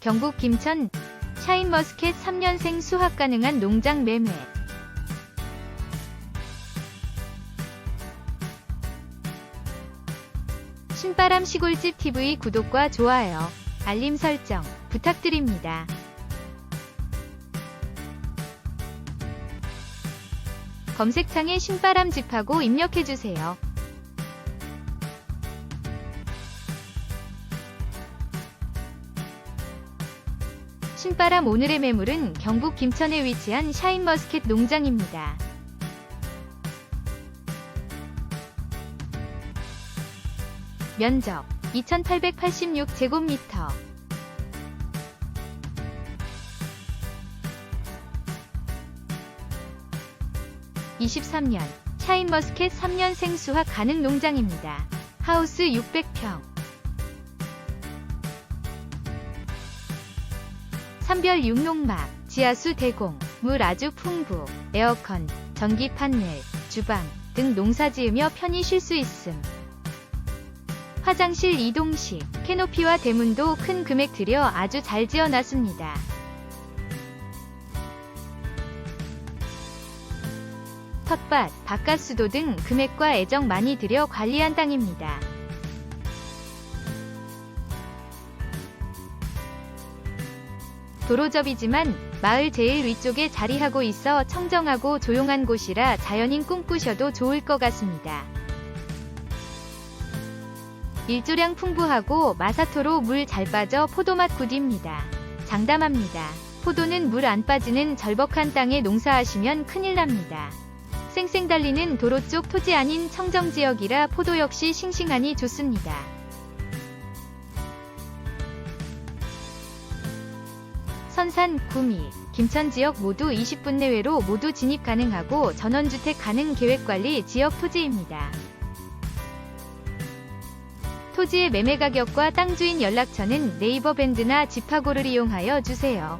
경북 김천 샤인머스켓 3년생 수확 가능한 농장 매매. 신바람 시골집 TV 구독과 좋아요, 알림 설정 부탁드립니다. 검색창에 신바람 집하고 입력해주세요. 신바람 오늘의 매물은 경북 김천에 위치한 샤인머스켓 농장입니다. 면적 2886제곱미터 (23년) 샤인머스켓 3년생 수확 가능 농장입니다. 하우스 600평 산별 육농막, 지하수 대공, 물 아주 풍부, 에어컨, 전기 판넬, 주방 등 농사 지으며 편히 쉴 수 있음. 화장실 이동식, 캐노피와 대문도 큰 금액 들여 아주 잘 지어놨습니다. 텃밭, 바깥수도 등 금액과 애정 많이 들여 관리한 땅입니다. 도로접이지만 마을 제일 위쪽에 자리하고 있어 청정하고 조용한 곳이라 자연인 꿈꾸셔도 좋을 것 같습니다. 일조량 풍부하고 마사토로 물 잘 빠져 포도맛 굿입니다. 장담합니다. 포도는 물 안 빠지는 절벽한 땅에 농사하시면 큰일 납니다. 쌩쌩 달리는 도로 쪽 토지 아닌 청정 지역이라 포도 역시 싱싱하니 좋습니다. 선산, 구미, 김천 지역 모두 20분 내외로 모두 진입 가능하고 전원주택 가능 계획관리 지역 토지입니다. 토지의 매매 가격과 땅 주인 연락처는 네이버 밴드나 지파고를 이용하여 주세요.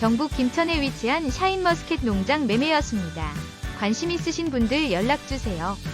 경북 김천에 위치한 샤인머스켓 농장 매매였습니다. 관심 있으신 분들 연락주세요.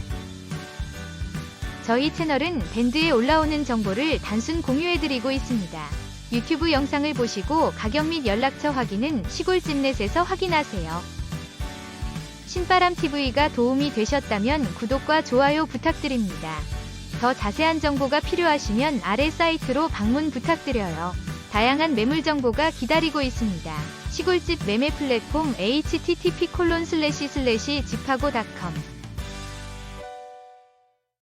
저희 채널은 밴드에 올라오는 정보를 단순 공유해드리고 있습니다. 유튜브 영상을 보시고 가격 및 연락처 확인은 시골집넷에서 확인하세요. 신바람TV가 도움이 되셨다면 구독과 좋아요 부탁드립니다. 더 자세한 정보가 필요하시면 아래 사이트로 방문 부탁드려요. 다양한 매물 정보가 기다리고 있습니다. 시골집 매매 플랫폼 http://집하고.com